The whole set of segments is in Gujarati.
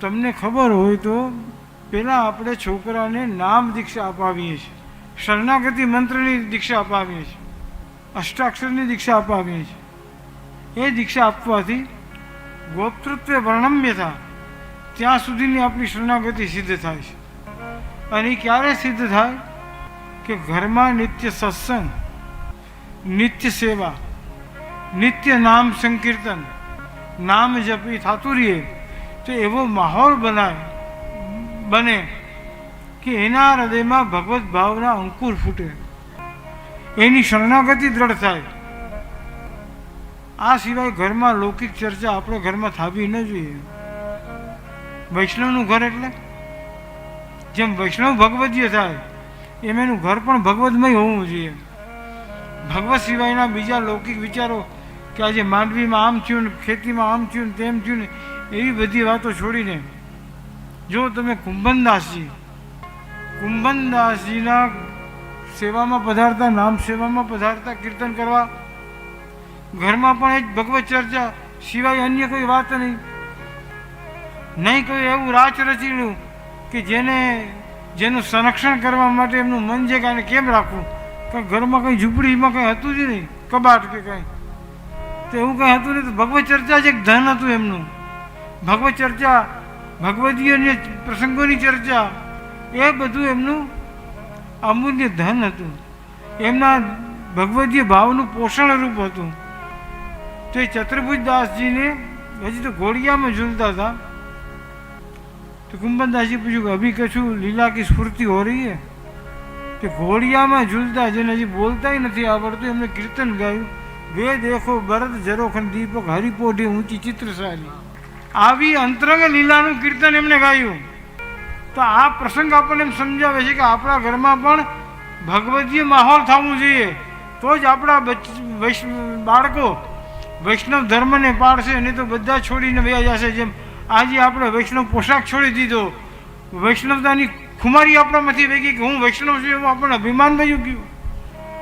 તમને ખબર હોય તો પહેલાં આપણે છોકરાને નામ દીક્ષા અપાવીએ છીએ. શરણાગતિ મંત્રની દીક્ષા અપાવીએ છીએ. અષ્ટાક્ષરની દીક્ષા અપાવીએ છીએ. એ દીક્ષા આપવાથી ગોપતૃત્વે વર્ણમ્યતા ત્યાં સુધીની આપણી શરણાગતિ સિદ્ધ થાય છે. અને એ ક્યારે સિદ્ધ થાય? કે ઘરમાં નિત્ય સત્સંગ, નિત્ય સેવા, નિત્ય નામ સંકીર્તન, નામ જપ એ તો એવો માહોલ બનાવે, બને કે એના હૃદયમાં ભગવત ભાવના અંકુર ફૂટે. એની શરણાગતિ દ્રઢ થાય. આ સિવાય ઘરમાં લૌકિક ચર્ચા આપણે ઘરમાં થાવી ન જોઈએ. વૈષ્ણવનું ઘર એટલે? જેમ વૈષ્ણવ ભગવદીય થાય, એમ એનું ઘર પણ ભગવદમય હોવું જોઈએ. ભગવત સિવાયના બીજા લૌકિક વિચારો કે આજે માંડવીમાં આમ થયું ને ખેતીમાં આમ થયું ને તેમ થયું ને એવી બધી વાતો છોડીને જો તમે કુંભનદાસજી, કુંભનદાસજીના સેવામાં પધારતા, નામ સેવામાં પધારતા કીર્તન કરવા, ઘરમાં પણ એ જ ભગવત ચર્ચા, સિવાય અન્ય કોઈ વાત નહીં. નહીં કોઈ એવું રાચ રચીલું કે જેને, જેનું સંરક્ષણ કરવા માટે એમનું મન છે કે કેમ રાખવું? કંઈ ઘરમાં કંઈ ઝૂંપડીમાં કંઈ હતું જ નહીં, કબાટ કે કંઈ. તો એવું કંઈ હતું નહીં, તો ભગવત ચર્ચા જ એક ધન હતું એમનું. ભગવત ચર્ચા, ભગવદીય પ્રસંગોની ચર્ચા, એ બધું એમનું અમૂલ્ય ધન હતું. એમના ભગવદીય ભાવનું પોષણ રૂપ હતું. તે ચતુર્ભુજ દાસજીને હજી તો ઘોડિયામાં ઝૂલતા હતા. તો કુંભનદાસજી પૂછ્યું કે, અભી કશું લીલા કે સ્ફૂર્તિ હો રહી હે? કે ઘોડિયામાં ઝૂલતા, જેને હજી બોલતાય નથી આવડતું એમને કીર્તન ગાયું, વે દેખો ભરત જરોખન દીપક હરિપોઢી ઊંચી ચિત્રશાલી. આવી અંતરંગ લીલાનું કીર્તન એમને ગાયું. તો આ પ્રસંગ આપણને એમ સમજાવે છે કે આપણા ઘરમાં પણ ભગવદીય માહોલ થવું જોઈએ. તો જ આપણા બાળકો વૈષ્ણવ ધર્મને પાડશે નહીં તો બધા છોડીને વયા જશે. જેમ આજે આપણે વૈષ્ણવ પોશાક છોડી દીધો. વૈષ્ણવતાની ખુમારી આપણામાંથી વેગી કે હું વૈષ્ણવ છું એવું આપણને અભિમાન વયું ગયું.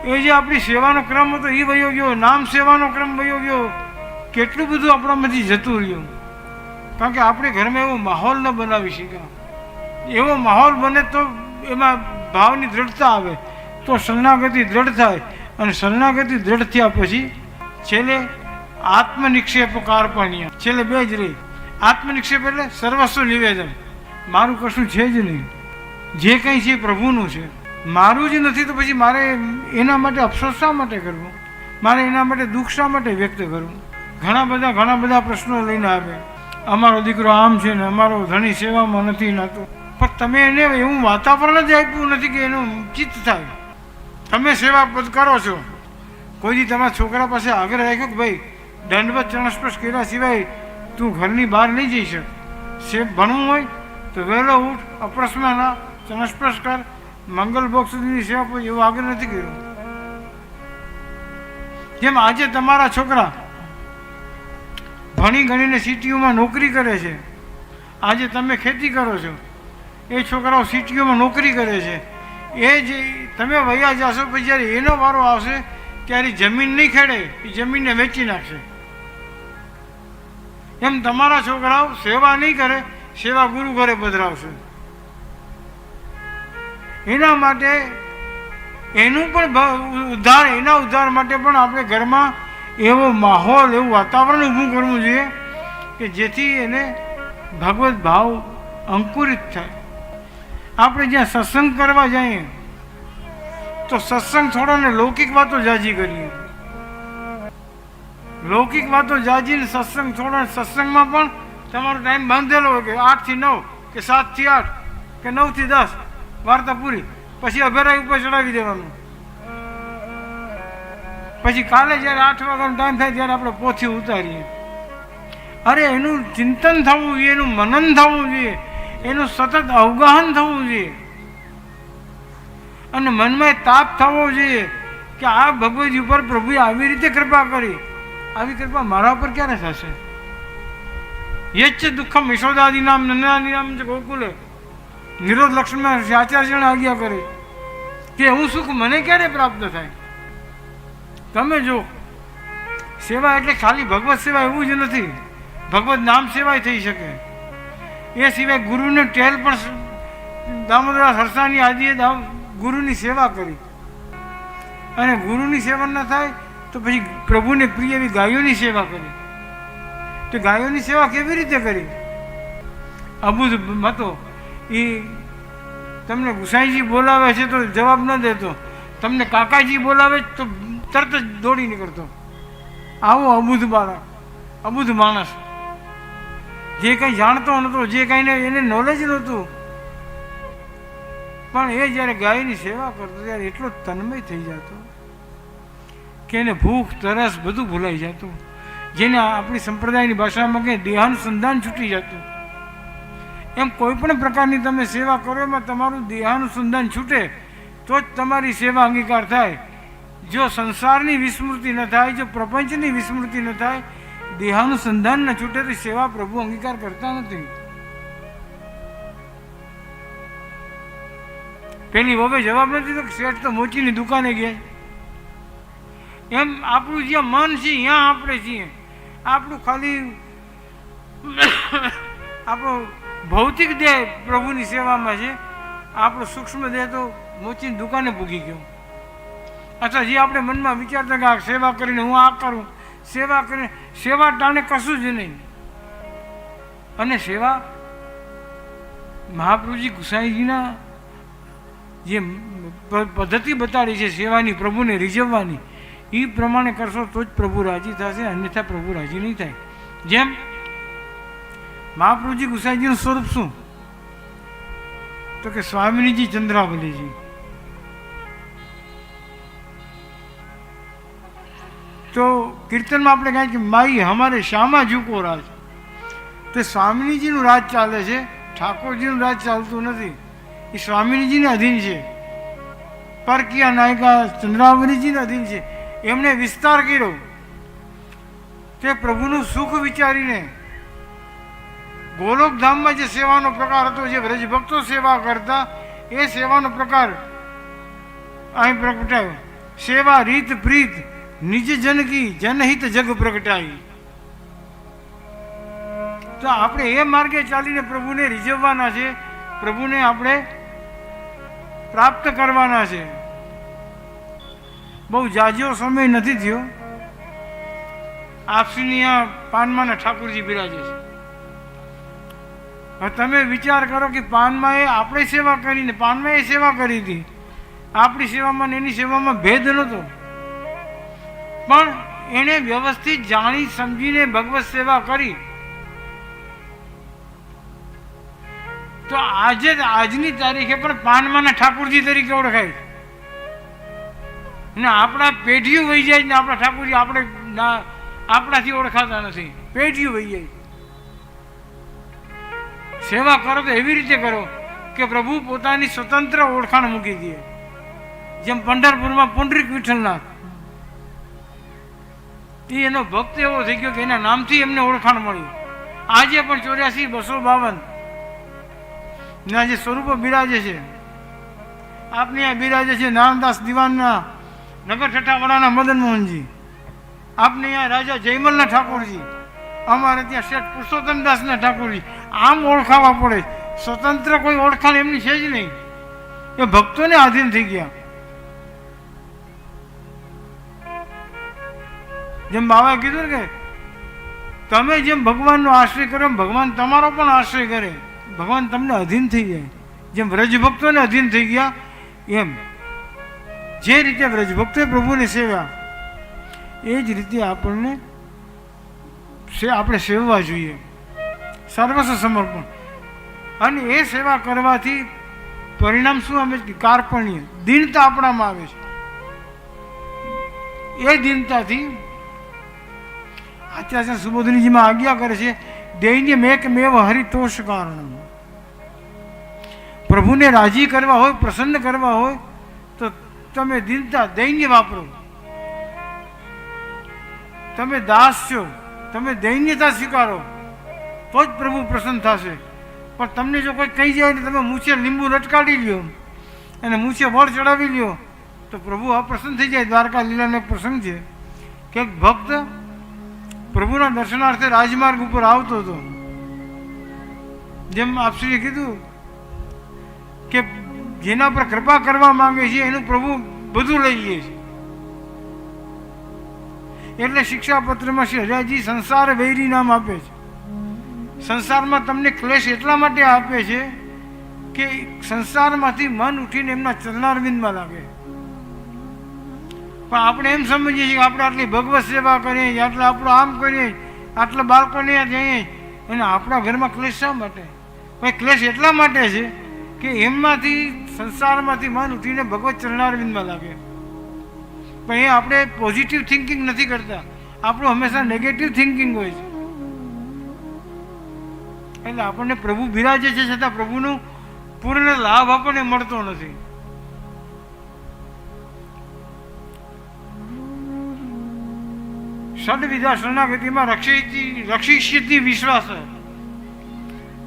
એ જે આપણી સેવાનો ક્રમ હતો, એ વયો ગયો. નામ સેવાનો ક્રમ વયો ગયો. કેટલું બધું આપણામાંથી જતું રહ્યું. કારણ કે આપણે ઘરમાં એવો માહોલ ન બનાવી શક્યા. એવો માહોલ બને તો એમાં ભાવની દ્રઢતા આવે, તો શરણાગતિ દ્રઢ થાય અને શરણાગતિ દ્રઢ થયા પછી છેલ્લે આત્મનિક્ષેપ કાર્પણ્ય. છેલ્લે બે જ રહી. આત્મનિક્ષેપ એટલે સર્વસ્વ નિવેદન. મારું કશું છે જ નહીં. જે કંઈ છે પ્રભુનું છે. મારું જ નથી તો પછી મારે એના માટે અફસોસ શા માટે કરવું? મારે એના માટે દુઃખ શા માટે વ્યક્ત કરવું? ઘણા બધા ઘણા બધા પ્રશ્નો લઈને આવે અમારો દીકરો આમ છે ને અમારો ધણી સેવામાં નથી નાતો પણ તમે એને એવું વાતાવરણ જ આપ્યું નથી કે એનું ચિત્ત થાય. તમે સેવા પદ કરો છો. કોઈ તમારા છોકરા પાસે આગ્રહ રાખ્યો કે ભાઈ, દંડવત ચરણસ્પર્શ કર્યા સિવાય તું ઘરની બહાર નહીં જઈ શક. સે ભણવું હોય તો વહેલો ઉઠ અપ્રસમાં ના ચરણસ્પર્શ કર, મંગલ બોક્સ સુધીની સેવા પછી એવું આગ્રહ નથી કર્યો. જેમ આજે તમારા છોકરા ભણી ગણીને સિટીઓમાં નોકરી કરે છે. આજે તમે ખેતી કરો છો. એ છોકરાઓ સિટીઓમાં નોકરી કરે છે. એ જે તમે વયા જશો પછી જ્યારે એનો વારો આવશે, ત્યારે જમીન નહીં ખેડે, એ જમીનને વેચી નાખશે. એમ તમારા છોકરાઓ સેવા નહીં કરે, સેવા ગુરુ ઘરે પધરાવશે. એના માટે એનું પણ ઉદ્ધાર, એના ઉદ્ધાર માટે પણ આપણે ઘરમાં એવો માહોલ, એવું વાતાવરણ ઊભું કરવું જોઈએ કે જેથી એને ભગવત ભાવ અંકુરિત થાય. આપણે જ્યાં સત્સંગ કરવા જઈએ, તો સત્સંગ થોડો ને લૌકિક વાતો જાજી કરીએ. લૌકિક વાતો જાજીને સત્સંગ થોડો સત્સંગમાં પણ તમારો ટાઈમ બાંધેલો હોય કે આઠથી નવ, કે સાતથી આઠ, કે નવથી દસ, વાર્તા પૂરી. પછી અભેરાઈ ઉપર ચડાવી દેવાનું. પછી કાલે જ્યારે આઠ વાગ્યાનો ટાઈમ થાય ત્યારે આપણે પોથી ઉતારીએ. અરે, એનું ચિંતન થવું જોઈએ, એનું મનન થવું જોઈએ, એનું સતત અવગાહન થવું જોઈએ. અને મનમાં તાપ થવો જોઈએ કે આ ભગવતી ઉપર પ્રભુએ આવી રીતે કૃપા કરી. આવી કૃપા મારા ઉપર ક્યારે થશે? યચ્છ દુઃખમ યશોદાદી નામ નંદાદી નામ છે ગોકુલે. નિરોધ લક્ષ્મણ આચાર્યને આજ્ઞા કરે કે હું સુખ મને ક્યારે પ્રાપ્ત થાય? તમે જો સેવા એટલે ખાલી ભગવત સેવા એવું જ નથી. ભગવત નામ સેવાય થઈ શકે. એ સિવાય ગુરુને ટેલ પણ દામોદરા સરસાની આદિએ ગુરુની સેવા કરી. અને ગુરુની સેવા ન થાય તો પછી પ્રભુને પ્રિય એવી ગાયોની સેવા કરી. તો ગાયોની સેવા કેવી રીતે કરી? અબુધ મતો એ તમને ગુસાઈજી બોલાવે છે તો જવાબ ન દેતો. તમને કાકાજી બોલાવે તો તરત જ દોડી નીકળતો. આવો અબુધ બાળક, અબુધ માણસ. જે કંઈ જાણતો નહોતો જે કંઈને એને નોલેજ નહોતું. પણ એ જ્યારે ગાયની સેવા કરતો, ત્યારે એટલો તન્મય થઈ જતો કે એને ભૂખ, તરસ બધું ભૂલાઈ જતું. જેને આપણી સંપ્રદાયની ભાષામાં કહે દેહાનુસંધાન છૂટી જતું. એમ કોઈ પણ પ્રકારની તમે સેવા કરો, એમાં તમારું દેહાનુસંધાન છૂટે, તો જ તમારી સેવા અંગીકાર થાય. જો સંસારની વિસ્મૃતિ ન થાય, જો પ્રપંચની વિસ્મૃતિ ન થાય, દેહાનુસંધાન ન છૂટે તો સેવા પ્રભુ અંગીકાર કરતા નથી. પેલી વવે જવાબ નથી તો શેઠ તો મોચીની દુકાને ગયા. એમ આપણું જ્યાં મન છે, ત્યાં આપણે છીએ. આપણું ખાલી આપણો ભૌતિક દેહ પ્રભુની સેવામાં છે. આપણો સૂક્ષ્મ દેહ તો મોચીની દુકાને પૂગી ગયો. અથવા જે આપણે મનમાં વિચારતા કે આ સેવા કરીને હું આ કરું, સેવા કરીને, સેવા ટાણે કશું જ નહીં. અને સેવા મહાપ્રભુજી ગુસાઈજીના જે પદ્ધતિ બતાડી છે સેવાની પ્રભુને રીઝવવાની એ પ્રમાણે કરશો તો જ પ્રભુ રાજી થશે, અન્યથા પ્રભુ રાજી નહીં થાય. જેમ મહાપ્રભુજી ગુસાઈજીનું સ્વરૂપ શું? તો કે સ્વામિનીજી ચંદ્રાવલીજી. તો કીર્તનમાં આપણે કહીએ કે માઈ હમારે શામાં ઝૂકો રાજ. તે સ્વામિનીજીનું રાજ ચાલે છે, ઠાકોરજીનું રાજ ચાલતું નથી. એ સ્વામિનીજીને અધીન છે. પરકીયા નાયિકા ચંદ્રાવરીજીને અધીન છે. એમણે વિસ્તાર કર્યો. તે પ્રભુનું સુખ વિચારીને ગોલોકધામમાં જે સેવાનો પ્રકાર હતો, જે વ્રજભક્તો સેવા કરતા, એ સેવાનો પ્રકાર અહીં પ્રગટાયો. સેવા રીત પ્રીત નિજ જનકી જનહિત જગ પ્રગટાઈ. તો આપણે એ માર્ગે ચાલીને પ્રભુને રીઝવવાના છે, પ્રભુને આપણે પ્રાપ્ત કરવાના છે. બહુ જાજો સમય નથી થયો. આપસીની આ પાનમાના ઠાકુરજી બિરાજે છે. તમે વિચાર કરો કે પાનમાં એ આપણે સેવા કરીને, પાનમાં એ સેવા કરી હતી. આપણી સેવામાં ને એની સેવામાં ભેદ નહોતો. પણ એણે વ્યવસ્થિત જાણી સમજીને ભગવત સેવા કરી. તો આજે આજની તારીખે પણ પાનમાના ઠાકુરજી તરીકે ઓળખાય. ને આપણા પેઢીઓ વહી જાય ને આપણા ઠાકુરજી આપણે આપણાથી ઓળખાતા નથી. પેઢીઓ વહી જાય. સેવા કરો તો એવી રીતે કરો કે પ્રભુ પોતાની સ્વતંત્ર ઓળખાણ મૂકી દે. જેમ પંઢરપુરમાં પુંડરીક વિઠ્ઠલનાથ. એ એનો ભક્ત એવો થઈ ગયો કે એના નામથી એમને ઓળખાણ મળ્યું. આજે પણ ચોર્યાસી, બસો બાવન. ના જે સ્વરૂપો બિરાજે છે, આપની આ બિરાજે છે નાનદાસ દિવાનના નગર ઠઠાવાળાના મદન મોહનજી. આપને અહીંયા રાજા જયમલના ઠાકોરજી, અમારે ત્યાં શેઠ પુરુષોત્તમદાસના ઠાકોરજી, આમ ઓળખાવા પડે. સ્વતંત્ર કોઈ ઓળખાણ એમની છે જ નહીં. એ ભક્તોને આધીન થઈ ગયા. જેમ બાબાએ કીધું કે તમે જેમ ભગવાનનો આશ્રય કરો ભગવાન તમારો પણ આશ્રય કરે. ભગવાન તમને અધીન થઈ જાય. જેમ વ્રજભક્તોને અધીન થઈ ગયા, એમ. જે રીતે વ્રજભક્તોએ પ્રભુની સેવા, એ જ રીતે આપણને સે, આપણે સેવવા જોઈએ. સર્વસ્વ સમર્પણ. અને એ સેવા કરવાથી પરિણામ શું આવે છે કાર્પણ્ય, દીનતા આપણામાં આવે છે. એ દીનતાથી આચાર્ય સુબોધનીજીમાં આજ્ઞા કરે છે દૈન્ય મેક મેવ હરિતોષ કારણ પ્રભુને રાજી કરવા હોય પ્રસન્ન કરવા હોય તો તમે દિનતા દૈન્ય વાપરો તમે દાસ છો તમે દૈન્યતા સ્વીકારો તો જ પ્રભુ પ્રસન્ન થશે પણ તમને જો કોઈ કહી જાય ને તમે મૂછે લીંબુ લટકાડી લ્યો અને મૂછે વળ ચડાવી લ્યો તો પ્રભુ અપ્રસન્ન થઈ જાય દ્વારકા લીલાનો એક પ્રસંગ છે કે ભક્ત પ્રભુના દર્શનાર્થે રાજમાર્ગ ઉપર આવતો હતો. જેમ આપશ્રીએ કીધું કે જેના પર કૃપા કરવા માંગે છે, એનું પ્રભુ બધું લઈ લે છે. એટલે શિક્ષાપત્રમાં શ્રી હરિયાજી સંસાર વૈરી નામ આપે છે. સંસારમાં તમને ક્લેશ એટલા માટે આપે છે કે સંસારમાંથી મન ઉઠીને એમના ચરણારવિંદમાં લાગે. પણ આપણે એમ સમજીએ છીએ કે આપણે આટલી ભગવત સેવા કરીએ આટલા આપણું આમ કરીએ આટલા બાળકોને જઈએ અને આપણા ઘરમાં ક્લેશ શા માટે? ભાઈ, ક્લેશ એટલા માટે છે કે એમમાંથી, સંસારમાંથી મન ઉઠીને ભગવત ચરણારવિંદમાં લાગે. પણ એ આપણે પોઝિટિવ થિંકિંગ નથી કરતા. આપણું હંમેશા નેગેટિવ થિંકિંગ હોય છે. એટલે આપણને પ્રભુ બિરાજે છે છતાં પ્રભુનું પૂર્ણ લાભ આપણને મળતો નથી. સદવિધા શરણાગતિમાં રક્ષિત, રક્ષિષ્યતિ વિશ્વાસ.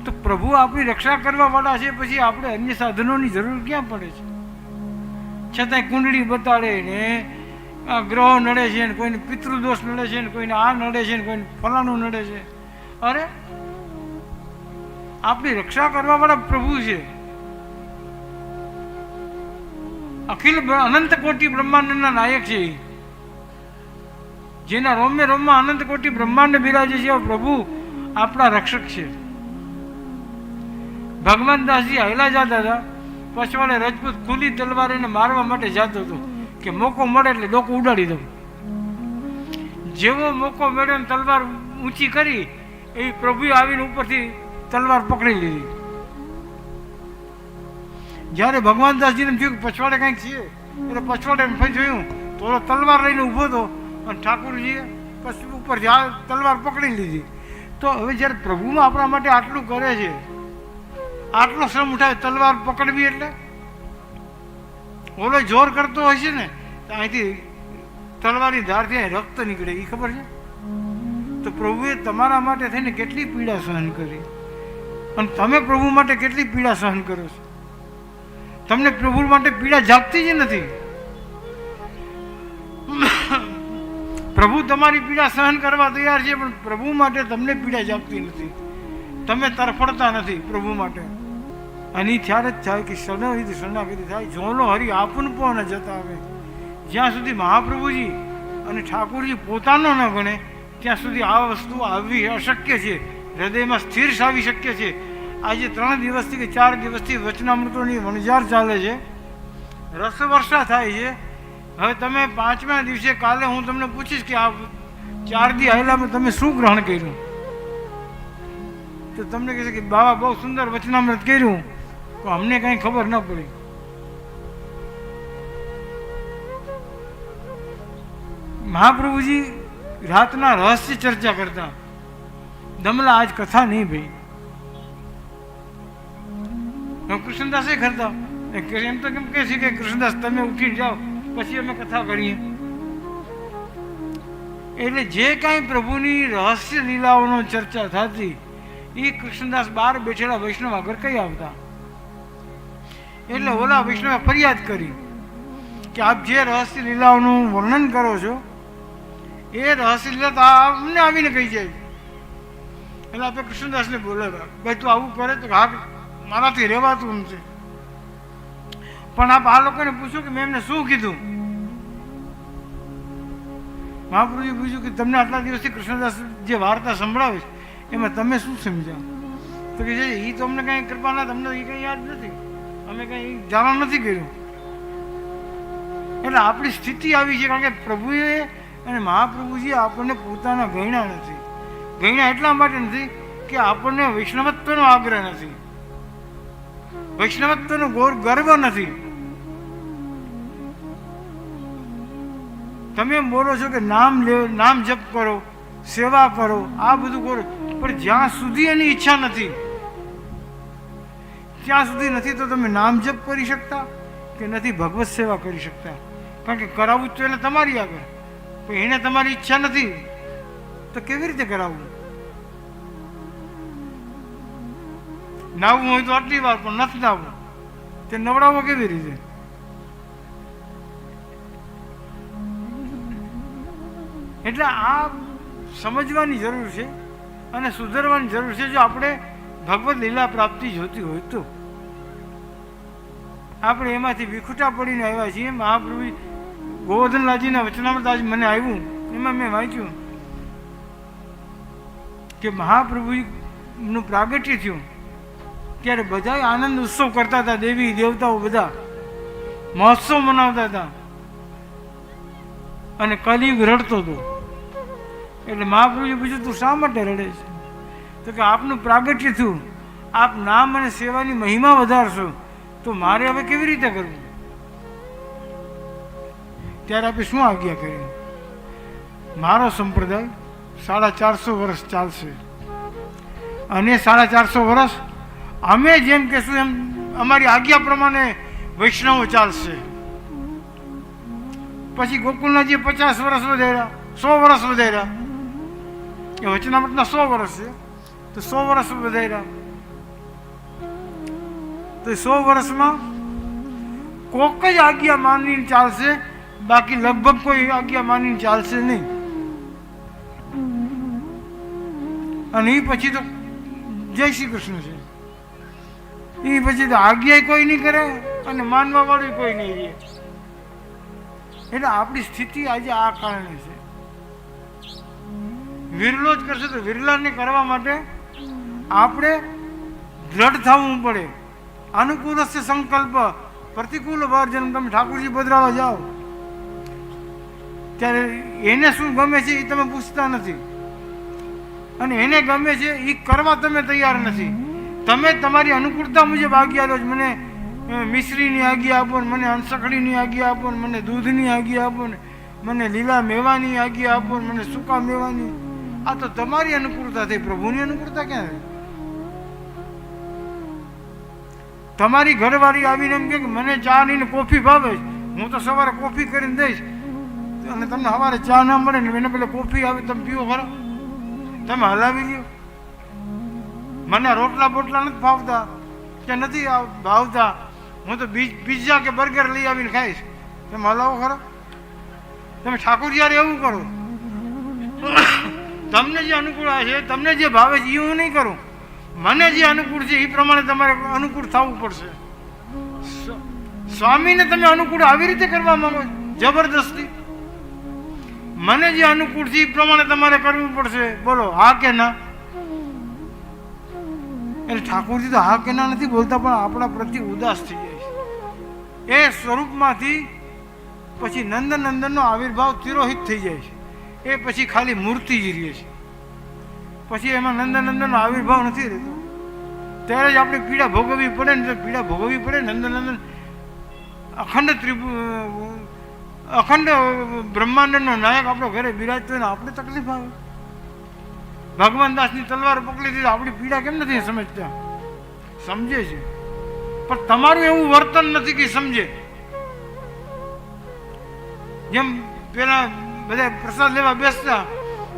તો પ્રભુ આપણી રક્ષા કરવાવાળા છે, પછી આપણે અન્ય સાધનોની જરૂર ક્યાં પડે છે? છતાંય કુંડળી બતાડે ને ગ્રહો નડે છે ને કોઈને પિતૃદોષ નડે છે ને કોઈને આ નડે છે ને કોઈને ફલાણું નડે છે. અરે, આપણી રક્ષા કરવાવાળા પ્રભુ છે. અખિલ અનંત કોટી બ્રહ્માંડના નાયક છે. એ. જેના રોમે રોમમાં અનંત કોટી બ્રહ્માંડ બિરાજે છે પ્રભુ આપણા રક્ષક છે. ભગવાન દાસજી હૈલા જતા હતા પછવાડે રજપૂત ખુલ્લી તલવાર એને મારવા માટે જતો હતો કે મોકો મળે એટલે ડોકો ઉડાડી દઉં. જેવો મોકો મળ્યો તલવાર ઊંચી કરી, એ પ્રભુએ આવીને ઉપરથી તલવાર પકડી લીધી. જ્યારે ભગવાન દાસજીને થયું કે પછવાડે કંઈક છે, એટલે પછવાડે એમ જોયું, તો તલવાર લઈને ઊભો હતો અને ઠાકુરજીએ પછી ઉપર જા તલવાર પકડી લીધી. તો હવે જ્યારે પ્રભુમાં આપણા માટે આટલું કરે છે, આટલો શ્રમ ઉઠાવે તલવાર પકડવી એટલે? ઓલો જોર કરતો હોય છે ને, તો અહીંથી તલવારની ધારથી અહીં રક્ત નીકળે એ ખબર છે? તો પ્રભુએ તમારા માટે થઈને કેટલી પીડા સહન કરી? અને તમે પ્રભુ માટે કેટલી પીડા સહન કરો છો? તમને પ્રભુ માટે પીડા જાગતી જ નથી. પ્રભુ તમારી પીડા સહન કરવા તૈયાર છે, પણ પ્રભુ માટે તમને પીડા જાગતી નથી. તમે તરફડતા નથી પ્રભુ માટે. અને ત્યારે જ થાય કે શરણાગતિ શરણાગતિ થાય. જોનો હરિ આપન પણ જતા આવે. જ્યાં સુધી મહાપ્રભુજી અને ઠાકોરજી પોતાનો ન ગણે ત્યાં સુધી આ વસ્તુ આવવી અશક્ય છે. હૃદયમાં સ્થિર સાવી શક્ય છે. આજે ત્રણ દિવસથી કે ચાર દિવસથી વચનામૃતોની વણઝાર ચાલે છે. રસવર્ષા થાય છે. હવે તમે પાંચમા દિવસે કાલે હું તમને પૂછીશ કે આ ચાર દી આવેલામાં તમે શું ગ્રહણ કર્યું? તો તમને કહેશે કે બાબા બહુ સુંદર વચનામૃત કર્યું, તો અમને કંઈ ખબર ન પડી. મહાપ્રભુજી રાતના રહસ્ય ચર્ચા કરતા, દમલા આજ કથા નહીં ભાઈ. તો કૃષ્ણદાસે કરતા, એ કે- એમ તો કેમ કે છે કે કૃષ્ણદાસ, તમે ઉઠી જાઓ. પછી અમે કથા કરીએ. એટલે જે કાંઈ પ્રભુની રહસ્ય લીલાઓનો ચર્ચા થતી, એ કૃષ્ણદાસ બહાર બેઠેલા વૈષ્ણવ આગળ કઈ આવતા? એટલે ઓલા વૈષ્ણવે ફરિયાદ કરી કે આપ જે રહસ્ય લીલાઓનું વર્ણન કરો છો, એ રહસ્ય લીલા તો અમને આવીને કહી જાય. એટલે આપણે કૃષ્ણદાસને બોલાવ્યા. ભાઈ તું આવું કરે તો હા, મારાથી રહેવાતું નથી પણ આપ આ લોકોને પૂછ્યું કે મેં એમને શું કીધું? મહાપ્રભુએ પૂછ્યું કે તમને આટલા દિવસથી કૃષ્ણદાસ જે વાર્તા સંભળાવે છે, એમાં તમે શું સમજ્યા તો કે એ તો અમને કાંઈ કૃપાના તમને એ કંઈ યાદ નથી. અમે કંઈ જાણ નથી કર્યું. એટલે આપણી સ્થિતિ આવી છે કારણ કે પ્રભુએ અને મહાપ્રભુજી આપણને પોતાના ગયણા નથી. ગયણા એટલા માટે નથી કે આપણને વૈષ્ણવત્વનો આગ્રહ નથી. વૈષ્ણવત્વનો ગોર ગર્વ નથી. તમે એમ બોલો છો કે નામ લે, નામ જપ કરો, સેવા કરો, આ બધું કરો, પણ જ્યાં સુધી એની ઈચ્છા નથી, ત્યાં સુધી નથી તો તમે નામ જપ કરી શકતા કે નથી ભગવત સેવા કરી શકતા? કારણ કે કરાવવું જ તો એને તમારી આગળ. પણ એને તમારી ઈચ્છા નથી, તો કેવી રીતે કરાવવું? નાવવું હોય તો આટલી વાર, પણ નથી નાવું. તે નવડાવવો કેવી રીતે? એટલે આ સમજવાની જરૂર છે અને સુધરવાની જરૂર છે જો આપણે ભગવત લીલા પ્રાપ્તિ જોતી હોય તો. આપણે એમાંથી વિખુટા પડીને આવ્યા છીએ. મહાપ્રભુ ગોવર્ધનલાલજીના વચનામૃત આજે મને આવ્યું એમાં મેં વાંચ્યું કે મહાપ્રભુનું પ્રાગટ્ય થયું. ત્યારે બધા આનંદ ઉત્સવ કરતા હતા, દેવી, દેવતાઓ બધા. મહોત્સવ મનાવતા હતા. અને કલિયુગ રડતો હતો. એટલે મહાપ્રભુજી પૂછ્યું, તું શા માટે રડે છે? તો કે, આપનું પ્રાગટ્ય થયું. આપ નામ અને સેવાની મહિમા વધારશો. તો મારે હવે કેવી રીતે કરવું? ત્યારે આપણે શું આજ્ઞા કરી? મારો સંપ્રદાય સાડા ચારસો વર્ષ ચાલશે. અને સાડા ચારસો વર્ષ અમે જેમ કહેશું એમ અમારી આજ્ઞા પ્રમાણે વૈષ્ણવો ચાલશે પછી ગોકુલના જે પચાસ વર્ષ વધાર્યા સો વર્ષ વધાર્યા એ વચનામૃતના સો વર્ષ છે તો સો વર્ષ વધાર્યા તો એ સો વર્ષમાં કોક જ આજ્ઞા માનીને ચાલશે બાકી લગભગ કોઈ આજ્ઞા માનીને ચાલશે નહીં અને એ પછી તો જય શ્રી કૃષ્ણ છે એ પછી તો આજ્ઞા કોઈ નહીં કરે અને માનવા વાળું કોઈ નહીં રહે. એટલે આપણી સ્થિતિ આજે આ કારણે છે. વિરલો જ કરશે તો વિરલાને કરવા માટે આપણે દ્રઢ થવું પડે. અનુકૂળ સંકલ્પ, પ્રતિકૂળ વર્જન તમે ઠાકોરજી બદરાવા જાઓ, ત્યારે એને શું ગમે છે એ તમે પૂછતા નથી. અને એને ગમે છે એ કરવા તમે તૈયાર નથી. તમે તમારી અનુકૂળતા મુજબ આજ્ઞા છો. મને મિશ્રીની આજ્ઞા આપો ને, મને હંસકડીની આજ્ઞા આપો મને દૂધની આજ્ઞા આપો ને, મને લીલા મેવાની આજ્ઞા આપો ને, મને સૂકા મેવાની. આ તો તમારી અનુકૂળતા થઈ. પ્રભુની અનુકૂળતા ક્યાં તમારી ઘરવાળી આવીને એમ કે મને ચા નહીં કોફી ભાવે હું તો સવારે કોફી કરીને દઈશ. અને તમને સવારે ચા ના મળે ને, એને પેલા કોફી આવે, તમે પીવો ખરો તમે હલાવી લ્યો. મને રોટલા બોટલા નથી ભાવતા, કે નથી ભાવતા. હું તો બીજ પિઝા કે બર્ગર લઈ આવીને ખાઈશ. તમે હલાવો ખરો. તમે ઠાકોર યાર એવું કરો. તમને જે અનુકૂળ છે, તમને જે ભાવે છે એ હું નહીં કરું. મને જે અનુકૂળ છે એ પ્રમાણે તમારે અનુકૂળ થવું પડશે. સ્વ- સ્વામીને તમે અનુકૂળ આવી રીતે કરવા માંગો? જબરદસ્તી. મને જે અનુકૂળ છે એ પ્રમાણે તમારે કરવું પડશે. બોલો, હા કે ના? એટલે ઠાકોરજી તો હા કે ના નથી બોલતા, પણ આપણા પ્રત્યે ઉદાસ થઈ જાય છે. એ સ્વરૂપમાંથી પછી નંદનંદનનો આવિર્ભાવ તિરોહિત થઈ જાય છે. એ પછી ખાલી મૂર્તિ જ રહે છે. પછી એમાં નંદનંદનનો આવિર્ભાવ નથી રહેતો. ત્યારે જ આપણે પીડા ભોગવવી પડે ને પીડા ભોગવવી પડે, નંદનંદન અખંડ ત્રિભુ, અખંડ બ્રહ્માંડનો નાયક આપણો ઘરે બિરાજતો ને, આપણે તકલીફ આવે. ભગવાન દાસની તલવાર પકડી દીધી. આપણી પીડા કેમ નથી સમજતા? સમજે છે. પણ તમારું એવું વર્તન નથી કે સમજે. જેમ પેલા બધા પ્રસાદ લેવા બેસતા,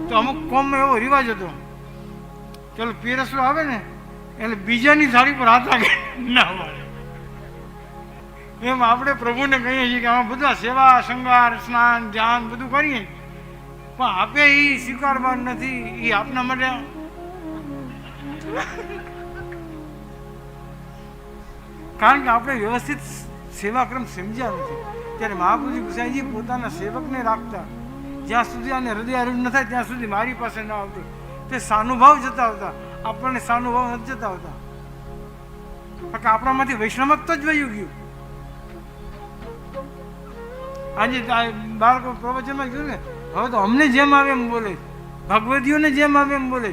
તો અમુક કોમમાં એવો રિવાજ હતો. ચાલો પીરસલો આવે ને, એટલે બીજાની થાળી પર હાથ લાગે ના એમ આપણે પ્રભુને કહીએ છીએ કે આમાં બધા સેવા શૃંગાર સ્નાન, ધ્યાન બધું કરીએ. પણ આપે એ સ્વીકારવા નથી એ આપના માટે કારણ કે આપણે વ્યવસ્થિત સેવાક્રમ સમજ્યા નથી. ત્યારે મહાપુરુષ ગુસાઈજી પોતાના સેવકને રાખતા, જ્યાં સુધી આને હૃદય આરૂઢ ન થાય, ત્યાં સુધી મારી પાસે ન આવતું. તે સાનુભાવ જતા આવતા આપણને સાનુભાવ નથી જતા આવતા. કારણ કે આપણામાંથી વૈષ્ણવત્વ જ વયું ગયું. આજે બાળકો પ્રવચનમાં કીધું ને હવે તો અમને જેમ આવે એમ બોલે. ભગવતીઓને જેમ આવે એમ બોલે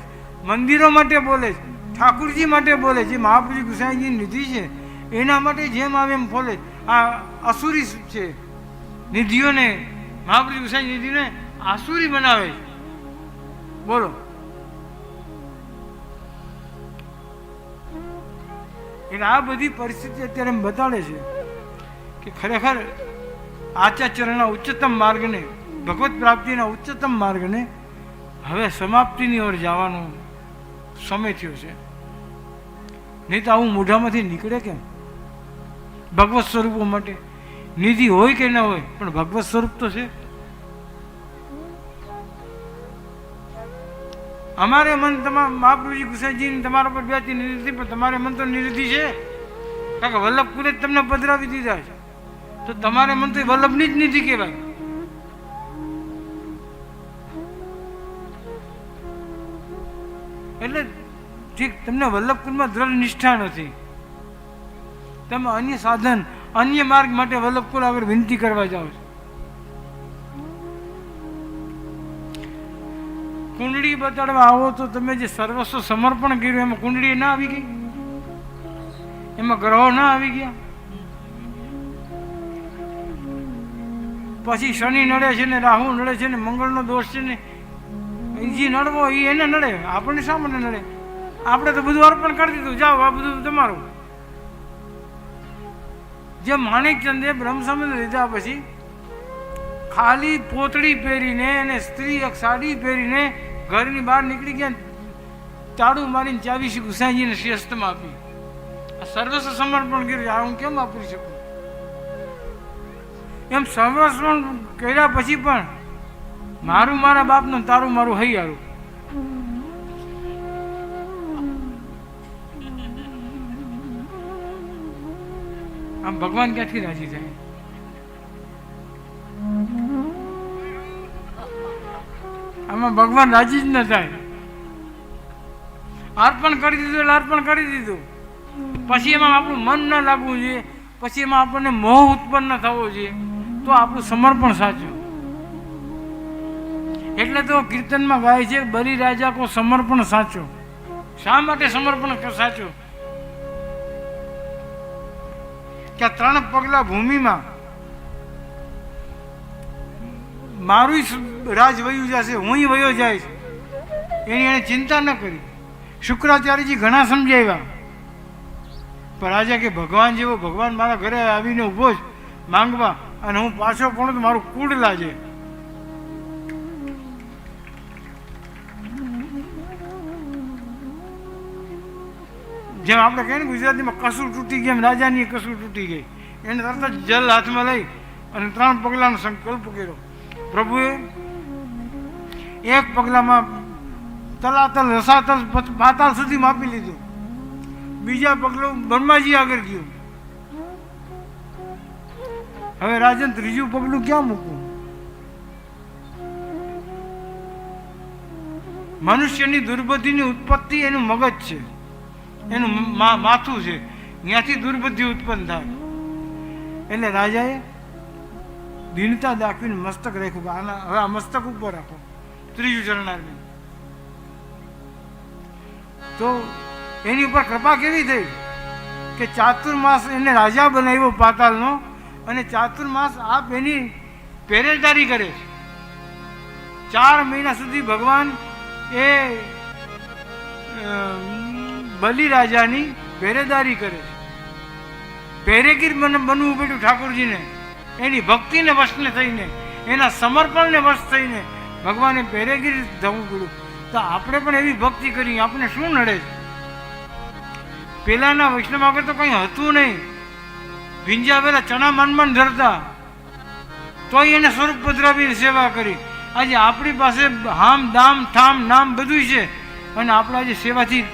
મંદિરો માટે બોલે ઠાકુરજી માટે બોલે જે મહાપુરુષ ગુસાઈજીની નિધિ છે, એના માટે જેમ આવે એમ બોલે આ અસુરી છે. નિધિઓને મહાપુરુષ ગુસાઈ નિધિને આસુરી બનાવે બોલો. એટલે આ બધી પરિસ્થિતિ અત્યારે એમ બતાડે છે કે ખરેખર આચાર્યના ઉચ્ચતમ માર્ગને ભગવત પ્રાપ્તિના ઉચ્ચતમ માર્ગને હવે સમાપ્તિની ઓર જવાનો સમય થયો છે. નહીં તો આવું મોઢામાંથી નીકળે કેમ? ભગવત સ્વરૂપો માટે નિધિ હોય કે ન હોય, પણ ભગવત સ્વરૂપ તો છે. અમારે મન તમારા મહાપ્રભુજી ગુસાઈજી તમારા પર બેતી નિર્ધિ પણ તમારે મન તો નિધિ છે. કારણ કે વલ્લભપુરે જ તમને પધરાવી દીધા છે. તો તમારે મન તો વલ્લભની જ નિધિ કહેવાય. એટલે ઠીક, તમને વલ્લભકુંડમાં દ્રઢ નિષ્ઠા નથી. તમે અન્ય સાધન, અન્ય માર્ગ માટે વલ્લભકુંડ આગળ વિનંતી કરવા જાઓ છો. કુંડળી બતાડવા આવો તો તમે જે સર્વસ્વ સમર્પણ કર્યું, એમાં કુંડળી ના આવી ગઈ? એમાં ગ્રહો ના આવી ગયા? પછી શનિ નડે છે ને રાહુ નડે છે ને મંગળનો દોષ છે ને જે નડવો એ એને નડે, આપણને શા મને નડે? આપણે તો બધું અર્પણ કરી દીધું, જાઓ, આ બધું તમારું. જે માણેકચંદે બ્રહ્મ સંબંધ લીધા પછી ખાલી પોતળી પહેરીને અને સ્ત્રી એક સાડી પહેરીને ઘરની બહાર નીકળી ગયા તાળું મારીને ચાવીસી ગુસાઈજીને શ્રેષ્ઠમાં આપી. આ સર્વસ્વ સમર્પણ કર્યું આ હું કેમ વાપરી શકું? એમ સર્વસ્વ કર્યા પછી પણ મારું મારા બાપનું તારું મારું હૈયારું આમ ભગવાન ક્યાંથી રાજી થાય? આમાં ભગવાન રાજી જ ન થાય. અર્પણ કરી દીધું એટલે અર્પણ કરી દીધું. પછી એમાં આપણું મન ન લાગવું જોઈએ. પછી એમાં આપણને મોહ ઉત્પન્ન થવો જોઈએ. તો આપણું સમર્પણ સાચું. એટલે તો કીર્તનમાં ગાય છે બરી રાજા કો સમર્પણ સાચો. શા માટે સમર્પણ સાચું? કે ત્રણ પગલા ભૂમિમાં મારું રાજ વયું જશે હું વયો જાય એની એને ચિંતા ન કરી. શુક્રાચાર્યજી ઘણા સમજાવ્યા. પણ રાજા કે, ભગવાન જેવો ભગવાન મારા ઘરે આવીને ઊભો જ માંગવા અને હું પાછો પણ મારું કુડ લાજે. જેમ આપણે કહીએ ને ગુજરાતીમાં કસુર તૂટી ગઈ, એમ રાજાની કસુર તૂટી ગઈ. એને તરત જ જલ હાથમાં લઈ અને ત્રણ પગલાનો સંકલ્પ કર્યો. પ્રભુએ એક પગલામાં તલાતલ, રસાતલ પત- પાતાળ સુધી માપી લીધું. બીજા પગલું બ્રહ્માજી આગળ ગયું. હવે રાજન ત્રીજું પગલું ક્યાં મૂકવું? મનુષ્યની દુર્બુદ્ધિની ઉત્પત્તિ એનું મગજ છે. એનું માથું છે. ત્યાંથી દુર્બુદ્ધિ ઉત્પન્ન થાય. એટલે રાજાએ દીનતા દાખવીને મસ્તક રાખ્યું આના, હવે આ મસ્તક ઉપર રાખો. ત્રીજું ચરણાર્મી તો એની ઉપર કૃપા કેવી થઈ? કે ચાતુર્માસ એને રાજા બનાવ્યો પાતાલનો અને ચાતુર્માસ આપ એની પહેરેદારી કરે છે. ચાર મહિના સુધી ભગવાન એ બલિ રાજાની પહેરેદારી કરે છે. પહેરેગીર બન, બનવું પડ્યું ઠાકોરજીને. એની ભક્તિને વશને થઈને, એના સમર્પણને વશ થઈને ભગવાને પહેરેગીર થવું પડ્યું. તો આપણે પણ એવી ભક્તિ કરી, આપણે શું નડે છે? પેલાના વૈષ્ણવ આગળ તો કંઈ હતું નહીં. ભીંજાવેલા ચણા મનમન ધરતા. તોય એને સ્વરૂપ પધરાવીને સેવા કરી. આજે આપણી પાસે હામ, દામ ઠામ નામ બધું છે. અને આપણે આજે સેવાથી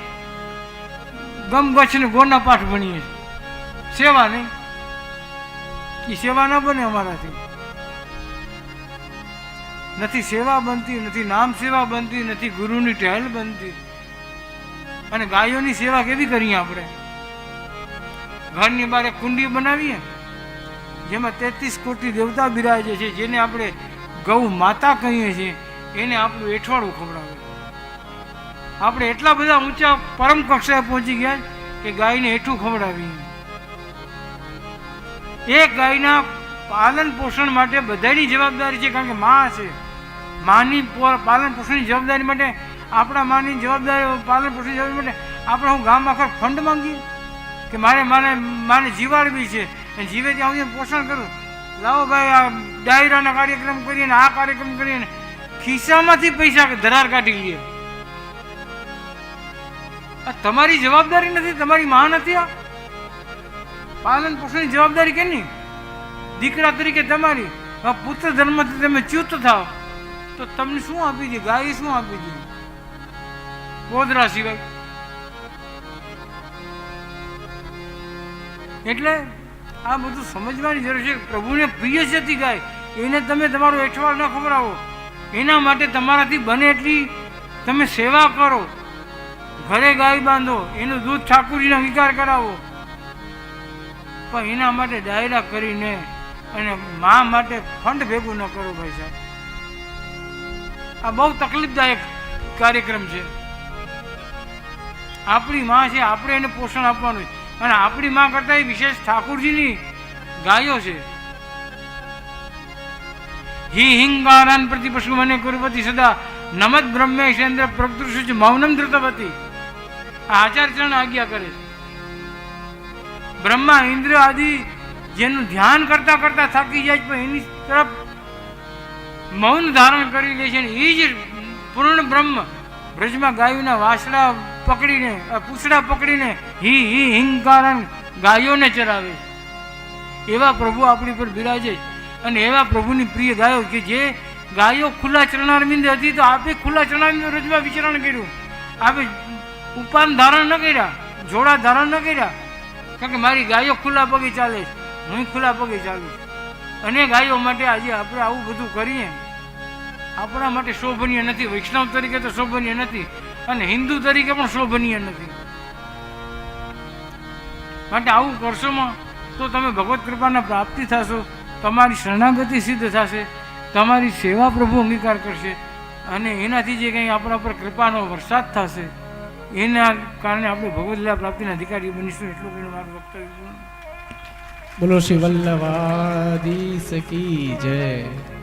ગમ ગચ્છ ને ગોના પાઠ ભણીએ સેવા નહીં. એ સેવા ન બને અમારાથી. નથી સેવા બનતી, નથી નામ સેવા બનતી, નથી ગુરુની ટહેલ બનતી. અને ગાયોની સેવા કેવી કરીએ આપણે? ઘરની બારે કુંડી બનાવીએ. જેમાં તેત્રીસ કોટી દેવતા બિરાજે છે, જેને આપણે ગૌ માતા કહીએ છીએ. એને આપણું એઠવાડું ખવડાવે. આપણે એટલા બધા ઊંચા પરમ કક્ષાએ પહોંચી ગયા કે ગાયને હેઠું ખવડાવી એ ગાયના પાલન પોષણ માટે બધાની જવાબદારી છે, કારણ કે માં છે. માની પાલન પોષણની જવાબદારી માટે, આપણા માની જવાબદારી, પાલન પોષણની જવાબદારી માટે આપણે હું ગામ આખા ફંડ માંગીએ કે મારે માને મારે જીવાડવી છે. અને જીવે ત્યાં હું પોષણ કરું. લાવો ભાઈ, આ ડાયરાના કાર્યક્રમ કરીએ ને આ કાર્યક્રમ કરીએ ને ખિસ્સામાંથી પૈસા ધરાર કાઢી લઈએ. તમારી જવાબદારી નથી, તમારી માં નથી આ? પાલન પોષણની જવાબદારી કેની? દીકરા તરીકે તમારી પુત્ર ધર્મથી તમે ચ્યુત થાવ. તો તમને શું આપી દે? ગાય શું આપી દે? ગોધરા સિવાય. એટલે આ બધું સમજવાની જરૂર છે. પ્રભુને પ્રિય છે તી ગાય. એને તમે તમારો એઠવાડ ન ખવડાવો. એના માટે તમારાથી બને એટલી તમે સેવા કરો. ઘરે ગાય બાંધો, એનું દૂધ ઠાકુરજીનો વિકાર કરાવો. પણ એના માટે ડાયરા કરીને અને મા માટે ફંડ ભેગું ન કરો ભાઈ સાહેબ. આ બહુ તકલીફદાયક કાર્યક્રમ છે. આપણી માં છે, આપણે એને પોષણ આપવાનું છે. અને આપણી માં કરતાં વિશેષ ઠાકુરજીની ગાયો છે. હી હિંગારાન પ્રતિ પશુ મને કુરુપતિ સદા નમદ પ્રકૃષ મૌનમ ધૃતવતી. આ આચાર ચરણ આજ્ઞા કરે છે. બ્રહ્મા ઇન્દ્ર આદિ જેનું ધ્યાન કરતા કરતા થાકી જાય છે, પણ એની તરફ મૌન ધારણ કરી લે છે એ જ પૂર્ણ બ્રહ્મ. બ્રજમાં ગાયોના વાસડા પકડીને પૂછડા પકડીને હી હી, હિંકારણ ગાયોને ચરાવે એવા પ્રભુ આપણી પર બિરાજે છે. અને એવા પ્રભુની પ્રિય ગાયો કે જે ગાયો ખુલ્લા ચરણારવિંદ હતી તો આપે ખુલ્લા ચરણારવિંદ રજમાં વિચરણ કર્યું. આપે ઉપાન ધારણ ન કર્યા, જોડા ધારણ ન કર્યા. કારણ કે મારી ગાયો ખુલ્લા પગે ચાલે છે, હું ખુલ્લા પગે ચાલું છું. અને ગાયો માટે આજે આપણે આવું બધું કરીએ. આપણા માટે શોભનીય નથી, વૈષ્ણવ તરીકે તો શોભનીય નથી, અને હિન્દુ તરીકે પણ શોભનીય નથી. માટે આવું કરશોમાં તો તમે ભગવત કૃપાના પ્રાપ્તિ થશો, તમારી શરણાગતિ સિદ્ધ થશે, તમારી સેવા પ્રભુ અંગીકાર કરશે, અને એનાથી જે કંઈ આપણા પર કૃપાનો વરસાદ થશે એના કારણે આપણે ભગવદલા પ્રાપ્તિના અધિકારી બનીશું એટલું કહીને મારું વક્તવ્ય બોલો શ્રી વલ્લભાધીશ સકી જય.